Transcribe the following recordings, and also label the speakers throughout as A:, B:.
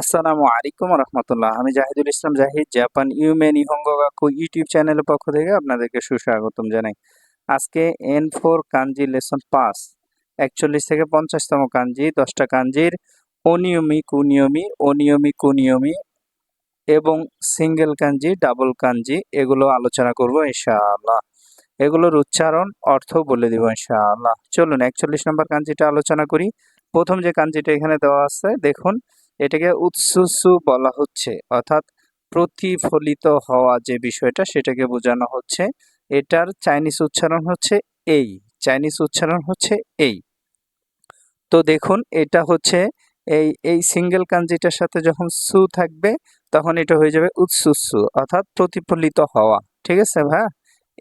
A: আসসালামু আলাইকুম রহমতুল্লাহ। আমি Jahidul Islam Jahid, Japan Yume Nihongo Gakko YouTube চ্যানেলের পক্ষ থেকে আপনাদেরকে সুস্বাগতম জানাই। আজকে এন ফোর কাঞ্জি লেসন পাস একচল্লিশ থেকে পঞ্চাশতম কাঞ্জি, দশটা কাঞ্জির অনিয়মি কুনিয়মি অনিয়মি কুনিয়মি এবং সিঙ্গেল কাঞ্জি, ডাবল কাঞ্জি, এগুলো আলোচনা করব ইনশাআল্লাহ। এগুলোর উচ্চারণ, অর্থ বলে দিব ইনশাআল্লাহ। চলুন একচল্লিশ নম্বর কাঞ্জিটা আলোচনা করি। প্রথম যে কাঞ্জিটা এখানে দেওয়া আছে, দেখুন এটাকে উৎসুসু বলা হচ্ছে, অর্থাৎ প্রতিফলিত হওয়া যে বিষয়টা সেটাকে বোঝানো হচ্ছে। এটার চাইনিজ উচ্চারণ হচ্ছে এই, চাইনিজ উচ্চারণ হচ্ছে এই। তো দেখুন, এটা হচ্ছে এই এই সিঙ্গেল কাঞ্জিটার সাথে যখন সু থাকবে, তখন এটা হয়ে যাবে উৎসুসু, অর্থাৎ প্রতিফলিত হওয়া। ঠিক আছে ভাই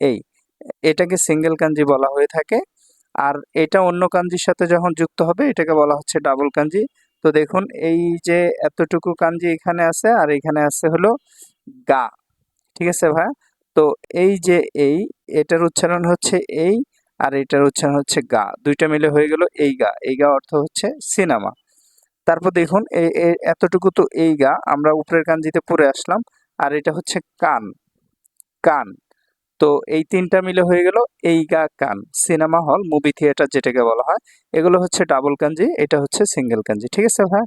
A: এই, এটাকে সিঙ্গেল কাঞ্জি বলা হয়ে থাকে। আর এটা অন্য কাঞ্জির সাথে যখন যুক্ত হবে, এটাকে বলা হচ্ছে ডাবল কাঞ্জি। তো দেখুন, এই যে এতটুকু কাঞ্জি এখানে আছে আর এখানে আছে হলো গা, ঠিক আছে ভাই? তো এই যে এই, এটার উচ্চারণ হচ্ছে এই আর এটার উচ্চারণ হচ্ছে গা। দুইটা মিলে হয়ে গেল এই গা। এই গা অর্থ হচ্ছে সিনেমা। তারপর দেখুন এতটুকু তো এই গা। আমরা উপরের কাঞ্জিতে পড়ে আসলাম আর এটা হচ্ছে কান কান। তো এই তিনটা মিলে হয়ে গেল এই গা কান, সিনেমা হল, মুভি থিয়েটার যেটাকে বলা হয়। এগুলো হচ্ছে ডাবল কাঞ্জি, এটা হচ্ছে সিঙ্গেল কাঞ্জি, ঠিক আছে ভাই?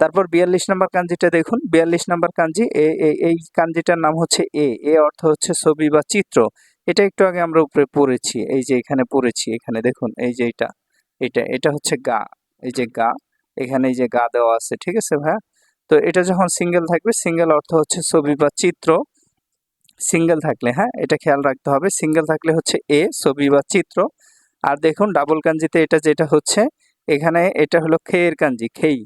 A: তারপর বিয়াল্লিশ নাম্বার কাঞ্জিটা দেখুন, বিয়াল্লিশ নাম্বার কাঞ্জি, এ এই কাঞ্জিটার নাম হচ্ছে এ এ অর্থ হচ্ছে ছবি বা চিত্র। এটা একটু আগে আমরা উপরে পড়েছি, এই যে এখানে পড়েছি, এখানে দেখুন, এই যে এটা এটা এটা হচ্ছে গা, এই যে গা, এখানে এই যে গা দেওয়া আছে, ঠিক আছে ভাই? তো এটা যখন সিঙ্গেল থাকবে, সিঙ্গেল অর্থ হচ্ছে ছবি বা চিত্র। সিঙ্গেল থাকলে হ্যাঁ? এটা খেয়াল রাখতে হবে। সিঙ্গেল থাকলে হচ্ছে এ, ছবি বা চিত্র। আর দেখুন, ডাবল কাঞ্জিতে এটা যেটা হচ্ছে, এখানে এটা হলো খেয়ের কাঞ্জি, খেই।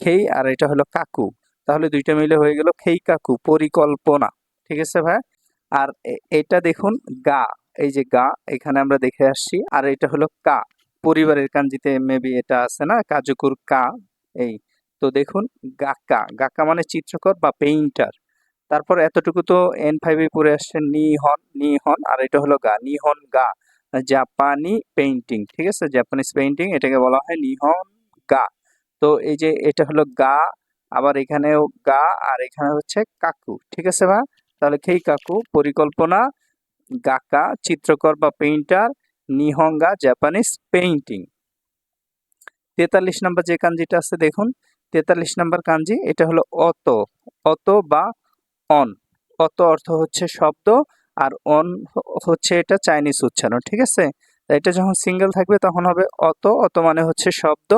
A: খেই আর এটা হলো কাকু। তাহলে দুইটা মিলে হয়ে গেল খেই কাকু, পরিকল্পনা। ঠিক আছে ভাই? আর এটা দেখুন, গা। এই যে গা, এখানে আমরা দেখে আসছি। আর এটা হলো কা। পরিবারের কাঞ্জিতে মেবি এটা আছে না? কাজুকুর কা, এই। তো দেখুন, গাকা। গাকা মানে চিত্রকর বা পেইন্টার তারপর এতটুকু তো এন ফাইভে পড়ে আসছে নি হন নি হন আর এটা হলো গা নি হন গা জাপানি পেইন্টিং ঠিক আছে? জাপানিজ পেইন্টিং এটাকে বলা হয় নিহন গা। তো এই যে এটা হলো গা, আবার এখানেও গা, আর এখানে হচ্ছে কাকু, ঠিক আছে বা তাহলে খেই কাকু, পরিকল্পনা, গাকা, চিত্রকর বা পেইন্টার নিহঙ্গা জাপানিজ পেইন্টিং তেতাল্লিশ নম্বর যে কাঞ্জিটা আছে, দেখুন, তেতাল্লিশ নম্বর কাঞ্জি, এটা হলো অত অত বা অন। অত অর্থ হচ্ছে শব্দ আর অন হচ্ছে এটা চাইনিজ উচ্চারণ, ঠিক আছে? এটা যখন সিঙ্গেল থাকবে তখন হবে অত অত মানে হচ্ছে শব্দ।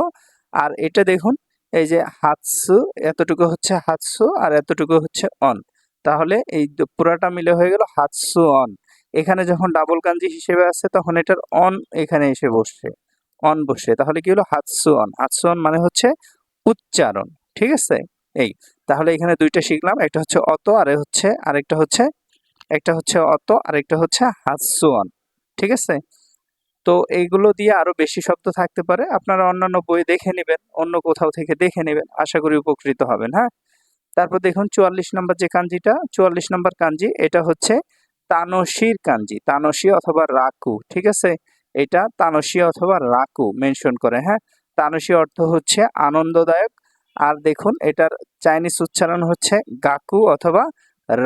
A: আর এটা দেখুন, এই যে হাতসু, এতটুকু হচ্ছে হাতসু আর এতটুকু হচ্ছে অন। তাহলে এই পুরাটা মিলে হয়ে গেল হাতসু অন। এখানে যখন ডাবল কাঞ্জি হিসেবে আছে তখন এটার অন এখানে এসে বসছে, অন বসে। তাহলে কি হলো? হাতসু অন। হাতসু অন মানে হচ্ছে উচ্চারণ, ঠিক আছে? এই, তাহলে এখানে দুইটা শিখলাম, একটা হচ্ছে অত, আর হচ্ছে, আরেকটা হচ্ছে, একটা হচ্ছে অত, আরেকটা হচ্ছে হাতসুয়ান ঠিক আছে? তো এইগুলো দিয়ে আরও বেশি শব্দ থাকতে পারে, আপনারা অন্যান্য বই দেখে নেবেন, অন্য কোথাও থেকে দেখে নেবেন, আশা করি উপকৃত হবেন হ্যাঁ? তারপর দেখুন চুয়াল্লিশ নম্বর যে কাঞ্জিটা, চুয়াল্লিশ নম্বর কাঞ্জি, এটা হচ্ছে তানসির কাঞ্জি, তানসি অথবা রাকু, ঠিক আছে? এটা তানসি অথবা রাকু মেনশন করে হ্যাঁ? তানসি অর্থ হচ্ছে আনন্দদায়ক আর দেখুন, এটার চাইনিজ উচ্চারণ হচ্ছে গাকু অথবা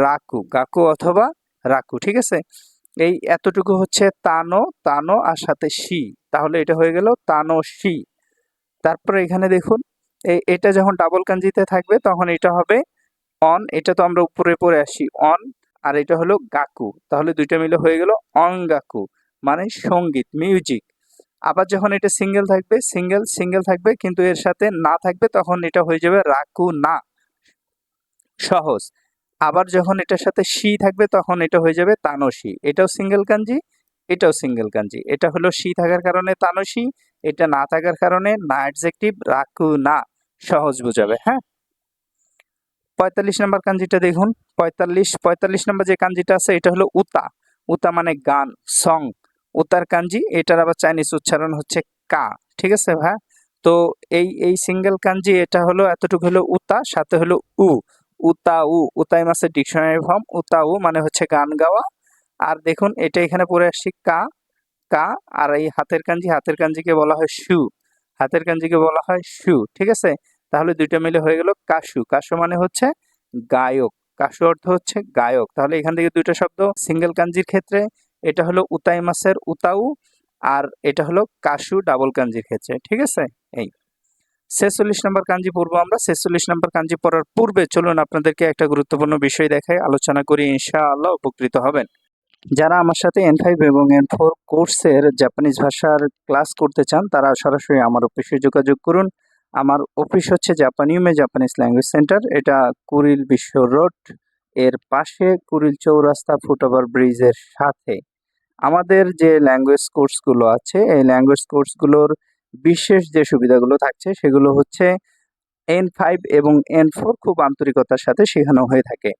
A: রাকু। গাকু অথবা রাকু, ঠিক আছে? এই এতটুকু হচ্ছে তানো তানো আর সাথে শি। তাহলে এটা হয়ে গেল তানো শি। তারপরে এখানে দেখুন এই এটা যখন ডাবল কাঞ্জিতে থাকবে, তখন এটা হবে অন এটা তো আমরা উপরে পরে আসি অন আর এটা হলো গাকু। তাহলে দুইটা মিলে হয়ে গেল গাকু মানে সংগীত মিউজিক আবার যখন এটা সিঙ্গেল থাকবে সিঙ্গেল সিঙ্গেল থাকবে, কিন্তু এর সাথে না থাকবে, তখন এটা হয়ে যাবে রাকু না সহজ। আবার যখন এটার সাথে শি থাকবে, তখন এটা হয়ে যাবে তানসি। এটাও সিঙ্গেল কাঞ্জি এটাও সিঙ্গেল কাঞ্জি এটা হলো শি থাকার কারণে তানসি, এটা না থাকার কারণে না অ্যাডজেক্টিভ রাকু না সহজ বোঝাবে হ্যাঁ? পঁয়তাল্লিশ নম্বর কাঞ্জিটা দেখুন। পঁয়তাল্লিশ পঁয়তাল্লিশ নম্বর যে কাঞ্জিটা আছে, এটা হলো উতা। উতা মানে গান সং উতার কাঞ্জি এটার আবার চাইনিজ উচ্চারণ হচ্ছে কা, ঠিক আছে ভাই? তো এই এই সিঙ্গেল কাঞ্জি এটা হলো এতটুকু হলো উতা, সাথে হলো উ। উতা, উ, উতাই মাসের ডিকশনারি ফর্ম উ মানে হচ্ছে গান গাওয়া। আর দেখুন, এটা এখানে পড়ে আসছি কা কা, আর এই হাতের কাঞ্জি, হাতের কাঞ্জিকে বলা হয় সু হাতের কাঞ্জিকে বলা হয় সু ঠিক আছে? তাহলে দুইটা মিলে হয়ে গেল কাশু। কাশু মানে হচ্ছে গায়ক। কাশু অর্থ হচ্ছে গায়ক। তাহলে এখান থেকে দুইটা শব্দ সিঙ্গেল কাঞ্জির ক্ষেত্রে এটা হলো উতাই মাসের উতাউ আর এটা হলো কাশু ডাবল কাঞ্জির ক্ষেত্রে ঠিক আছে? এই। ছেচল্লিশ নম্বর কাঞ্জি পড়ব আমরা। ছেচল্লিশ নম্বর কাঞ্জি পড়ার পূর্বে চলুন আপনাদেরকে একটা গুরুত্বপূর্ণ বিষয় দেখাই, আলোচনা করি, ইনশাআল্লাহ উপকৃত হবেন। যারা আমার সাথে এন ফাইভ এবং এন ফোর কোর্সের জাপানিজ ভাষার ক্লাস করতে চান, তারা সরাসরি আমার অফিসে যোগাযোগ করুন। আমার অফিস হচ্ছে জাপানিউমে জাপানিজ ল্যাঙ্গুয়েজ সেন্টার এটা কুরিল বিশ্ব রোড। এর পাশে কুরিল চৌরাস্তা ফুটওভার ব্রিজের সাথে। আমাদের যে ল্যাঙ্গুয়েজ কোর্সগুলো আছে, এই ল্যাঙ্গুয়েজ কোর্সগুলোর বিশেষ যে সুবিধাগুলো থাকছে, সেগুলো হচ্ছে এন ফাইভ এবং এন ফোর খুব আন্তরিকতার সাথে শেখানো হয়ে থাকে।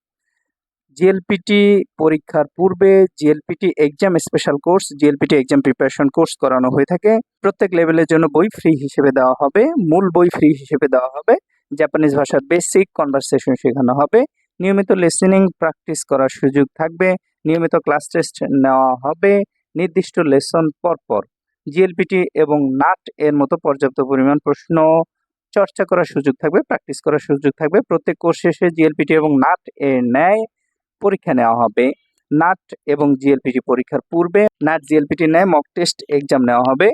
A: জিএলপিটি পরীক্ষার পূর্বে JLPT exam special course JLPT exam preparation course করানো হয়ে থাকে। প্রত্যেক লেভেলের জন্য বই ফ্রি হিসেবে দেওয়া হবে, মূল বই ফ্রি হিসেবে দেওয়া হবে জাপানিজ ভাষার বেসিক কনভারসেশন শেখানো হবে, নিয়মিত লিসেনিং প্র্যাকটিস করার সুযোগ থাকবে নিয়মিত ক্লাস টেস্ট নেওয়া হবে। নির্দিষ্ট লেসন পর পর জিএলপিটি এবং নাট এর মতো পর্যাপ্ত পরিমাণ প্রশ্ন চর্চা করার সুযোগ থাকবে প্র্যাকটিস করার সুযোগ থাকবে। প্রত্যেক কোর্স শেষে জিএলপিটি এবং নাট এর ন্যায় পরীক্ষা নেওয়া হবে। নাট এবং জিএলপিটি পরীক্ষার পূর্বে নাট জিএলপিটি ন্যায় মক টেস্ট এক্সাম নেওয়া হবে।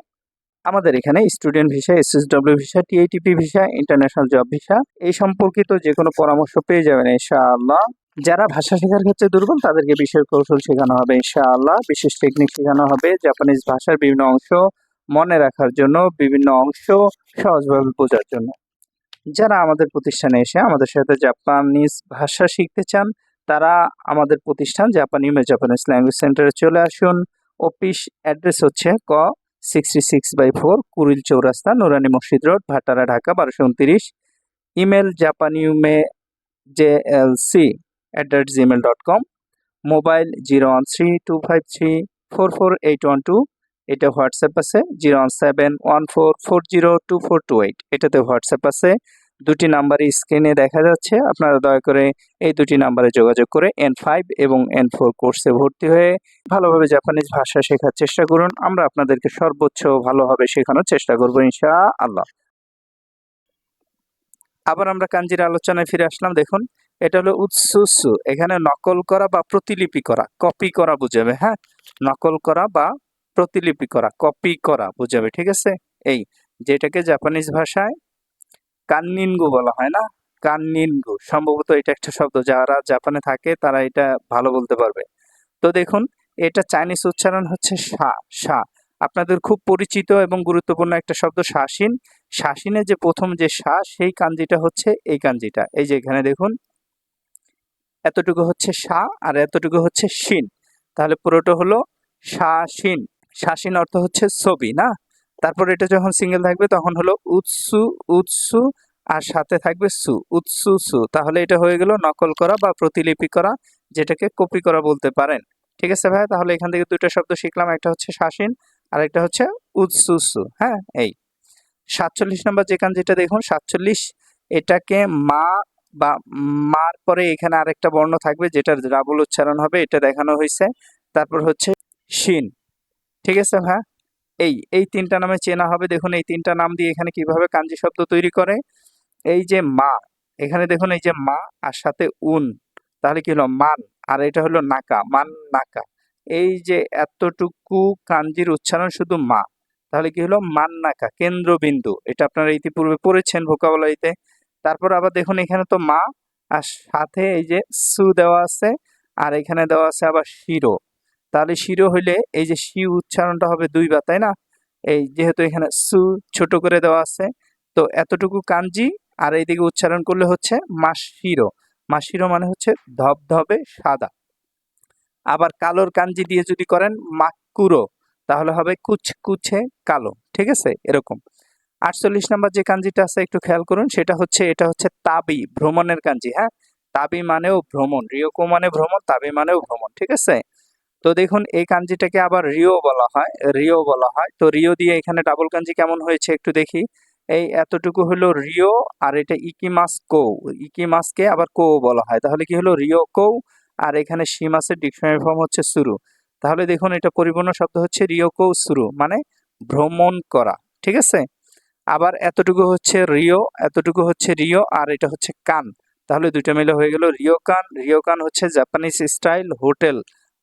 A: আমাদের এখানে student visa SSW visa TITP visa international job visa এই সম্পর্কিত যে কোনো পরামর্শ পেয়ে যাবেন, ইনশাআল্লাহ। যারা ভাষা শেখার ক্ষেত্রে দুর্বল, তাদেরকে বিষয় কৌশল শেখানো হবে, ইনশাআল্লাহ। বিশেষ টেকনিক শেখানো হবে জাপানিজ ভাষার বিভিন্ন অংশ মনে রাখার জন্য, বিভিন্ন অংশ সহজভাবে বোঝার জন্য। যারা আমাদের প্রতিষ্ঠানে এসে আমাদের সাথে জাপানিজ ভাষা শিখতে চান, তারা আমাদের প্রতিষ্ঠান জাপানি মে জাপানিজ ল্যাঙ্গুয়েজ সেন্টারে চলে আসুন। অফিস অ্যাড্রেস হচ্ছে ক sixty six by four Kuril চৌরাস্তা, নুরানি মসজিদ রোড, ভাটারা, ঢাকা, বারোশো উনত্রিশ। Email Japan Yume J L C. At the rate Gmail dot com mobile zero one three two five three four four eight one two এটা WhatsApp আছে zero one seven one four four zero two four two eight এটাতে WhatsApp আছে। দুটি নাম্বারই স্ক্রিনে দেখা যাচ্ছে, আপনারা দয়া করে এই দুটি নাম্বারে যোগাযোগ করে এন ফাইভ এবং এন ফোর কোর্সে ভর্তি হয়ে ভালোভাবে জাপানিজ ভাষা শেখার চেষ্টা করুন, আমরা আপনাদেরকে সর্বোচ্চ ভালোভাবে শেখানোর চেষ্টা করব ইনশা আল্লাহ আবার আমরা কাঞ্জির আলোচনায় ফিরে আসলাম, দেখুন এটা হলো উৎসুসু। এখানে নকল করা বা প্রতিলিপি করা কপি করা বুঝাবে হ্যাঁ? নকল করা বা প্রতিলিপি করা কপি করা বুঝাবে, ঠিক আছে? এই যেটাকে জাপানিজ ভাষায় কান্নিনগু বলা হয় না? কান্নিনগু। সম্ভবত এটা একটা শব্দ, যারা জাপানে থাকে তারা এটা ভালো বলতে পারবে। তো দেখুন, এটা চাইনিজ উচ্চারণ হচ্ছে সা সা। আপনাদের খুব পরিচিত এবং গুরুত্বপূর্ণ একটা শব্দ শাসিন। শাসিনে যে প্রথম যে সা, সেই কাঞ্জিটা হচ্ছে এই কাঞ্জিটা। এই যে এখানে দেখুন এতটুকু হচ্ছে সা আর এতটুকু হচ্ছে শিন। তাহলে পুরোটা হলো শাসিন শাসিন অর্থ হচ্ছে ছবি, না? তারপর এটা যখন সিঙ্গেল থাকবে তখন হলো উৎসু উৎসু আর সাথে থাকবে সু, উৎসু, সু। তাহলে এটা হয়ে গেল নকল করা বা প্রতিলিপি করা, যেটাকে কপি করা বলতে পারেন। ঠিক আছে ভাই? তাহলে এখান থেকে দুটো শব্দ শিখলাম, একটা হচ্ছে শাসিন আর একটা হচ্ছে উৎসুসু হ্যাঁ? এই। সাতচল্লিশ নম্বর যেখান যেটা দেখুন, সাতচল্লিশ, এটাকে মা বা মার পরে এখানে আরেকটা বর্ণ থাকবে যেটার ডাবল উচ্চারণ হবে, এটা দেখানো হয়েছে। তারপর হচ্ছে শিন। ঠিক আছে হ্যাঁ এই এই তিনটা নামে চেনা হবে। দেখুন, এই তিনটা নাম দিয়ে এখানে কীভাবে কাঞ্জি শব্দ তৈরি করে। এই যে মা, এখানে দেখুন, এই যে মা আর সাথে উন। তাহলে কি হলো? মান। আর এটা হলো নাকা, মান নাকা। এই যে এতটুকু কাঞ্জির উচ্চারণ শুধু মা, তাহলে কি হলো? মান নাকা, কেন্দ্রবিন্দু। এটা আপনারা ইতিপূর্বে পড়েছেন ভোকাবলাইতে। তারপর আবার দেখুন এখানে তো মা, আর সাথে এই যে সু দেওয়া আছে, আর এখানে দেওয়া আছে আবার শিরো। তাহলে শিরো হইলে এই যে শি উচ্চারণটা হবে দুই বার তাই না? এই যেহেতু এখানে সু ছোট করে দেওয়া আছে, তো এতটুকু কাঞ্জি, আর এইদিকে উচ্চারণ করলে হচ্ছে মাসিরো মাসিরো মানে হচ্ছে ধবধবে সাদা। আবার কালোর কাঞ্জি দিয়ে যদি করেন মাকুরো তাহলে হবে কুচকুচে কালো, ঠিক আছে? এরকম। আটচল্লিশ নাম্বার যে কাঞ্জিটা আছে, একটু খেয়াল করুন, সেটা হচ্ছে, এটা হচ্ছে তাবি, ভ্রমণের কাঞ্জি হ্যাঁ? তাবি মানেও ভ্রমণ রিয়কো মানে ভ্রমণ, তাবি মানেও ভ্রমণ, ঠিক আছে? তো দেখুন, এই কাঞ্জিটাকে আবার রিও বলা হয়, রিও বলা হয়। তো রিও দিয়ে এখানে ডাবল কাঞ্জি কেমন হয়েছে একটু দেখি। এই এতটুকু হলো রিও আর এটা ইকিমাস কো, ইকিমাসকে আবার কো বলা হয়। তাহলে কি হলো? রিও কৌ আর এখানে সীমাসের ডিকশনারি ফর্ম হচ্ছে শুরু তাহলে দেখুন, এটা পরিপূর্ণ শব্দ হচ্ছে রিও কৌ শুরু মানে ভ্রমণ করা, ঠিক আছে? আবার এতটুকু হচ্ছে রিও, এতটুকু হচ্ছে রিও আর এটা হচ্ছে কান। তাহলে দুইটা মিলে হয়ে গেল রিওকান রিওকান হচ্ছে Japanese style hotel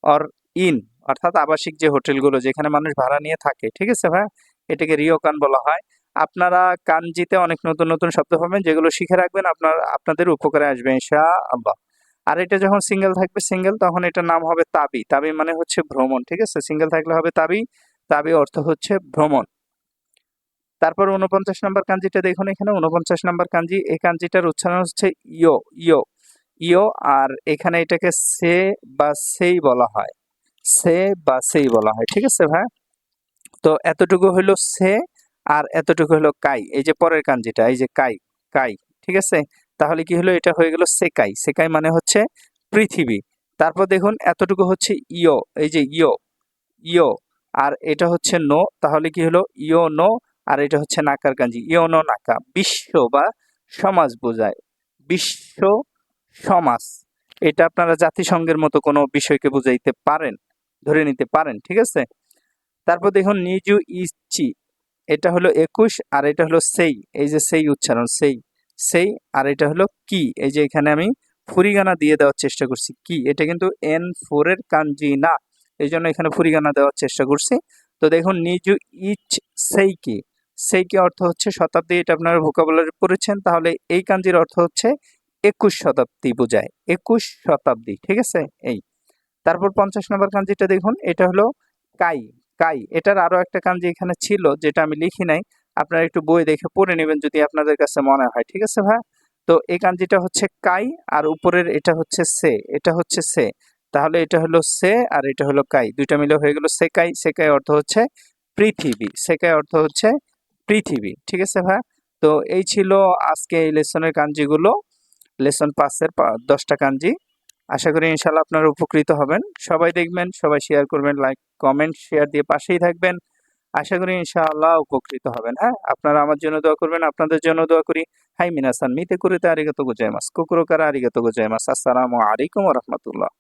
A: or inn অর্থাৎ আবাসিক যে হোটেলগুলো যেখানে মানুষ ভাড়া নিয়ে থাকে, ঠিক আছে ভাই? এটাকে রিওকান বলা হয়। আপনারা কানজিতে অনেক নতুন নতুন শব্দ পাবেন, যেগুলো শিখে রাখবেন, আপনার, আপনাদের উপকারে আসবে ইনশা আল্লাহ আর এটা যখন সিঙ্গেল থাকবে সিঙ্গেল তখন এটার নাম হবে তাবি। তাবি মানে হচ্ছে ভ্রমণ, ঠিক আছে? সিঙ্গেল থাকলে হবে তাবি। তাবি অর্থ হচ্ছে ভ্রমণ। তারপর উনপঞ্চাশ নম্বর কাঞ্জিটা দেখুন এখানে উনপঞ্চাশ নম্বর কাঞ্জি, এই কাঞ্জিটার উচ্চারণ হচ্ছে ইয়ো ইয়ো। ইয়ো আর এখানে এটাকে সে বা সেই বলা হয়। সে বা সেই বলা হয়, ঠিক আছে ভাই? তো এতটুকু হলো সে আর এতটুকু হলো কাই, এই যে পরের কাঞ্জিটা, এই যে কাই কাই, ঠিক আছে? তাহলে কি হলো? এটা হয়ে গেল সেকাই সেকাই মানে হচ্ছে পৃথিবী। তারপর দেখুন এতটুকু হচ্ছে ইয়ো, এই যে ইয়ো ইয়ো। আর এটা হচ্ছে নো, তাহলে কি হলো? ইয়ো নো আর এটা হচ্ছে নাকার কাঞ্জি ইয়ো নো নাকা। বিশ্ব বা সমাজ বোঝায়। বিশ্ব, সমাজ। এটা আপনারা জাতিসংঘের মতো কোনো বিষয়কে বুঝাইতে পারেন, ধরে নিতে পারেন, ঠিক আছে? তারপর দেখুন, নিজু ইচ্ছি। এটা হলো একুশ আর এটা হলো সেই। এই যে সেই উচ্চারণ, সেই। সেই আর এটা হলো কি? এই যে এখানে আমি ফুরিগানা দিয়ে দেওয়ার চেষ্টা করছি। কি? এটা কিন্তু এন ফোর এর কাঞ্জি না। এই জন্য এখানে ফুরিগানা দেওয়ার চেষ্টা করছি। তো দেখুন, নিজু ইচ সেই কি? সেই কি অর্থ হচ্ছে শতাব্দী? এটা আপনারা ভোকাবুলারি পড়েছেন। তাহলে এই কাঞ্জির অর্থ হচ্ছে একুশ শতাব্দী বোঝায়। একুশ শতাব্দী, ঠিক আছে? এই। তারপর পঞ্চাশ নম্বর কাঞ্জিটা দেখুন। এটা হলো কাই কাই। এটার আরও একটা কাঞ্জি এখানে ছিল, যেটা আমি লিখি নাই। আপনারা একটু বই দেখে পড়ে নেবেন যদি আপনাদের কাছে মনে হয়, ঠিক আছে ভাই? তো এই কাঞ্জিটা হচ্ছে কাই, আর উপরের এটা হচ্ছে সে। এটা হচ্ছে সে। তাহলে এটা হলো সে আর এটা হলো কাই। দুইটা মিলে হয়ে গেল সেকাই সেকাই অর্থ হচ্ছে পৃথিবী। সেকাই অর্থ হচ্ছে পৃথিবী, ঠিক আছে ভাই? তো এই ছিল আজকে এই লেসনের কাঞ্জিগুলো। লেসন পাঁচের দশটা কাঞ্জি। আশা করি ইনশাল্লাহ আপনারা উপকৃত হবেন। সবাই দেখবেন, সবাই শেয়ার করবেন লাইক কমেন্ট শেয়ার দিয়ে পাশেই থাকবেন। আশা করি ইনশাআল্লাহ উপকৃত হবেন হ্যাঁ? আপনারা আমার জন্য দোয়া করবেন, আপনাদের জন্য দোয়া করি। হাই মিনাসান, মিতে কুরিতে আরিগাতো গোজাইমাস, কুকুরো কারা আরিগাতো গোজাইমাস। আসসালামু আলাইকুম রহমতুল্লাহ।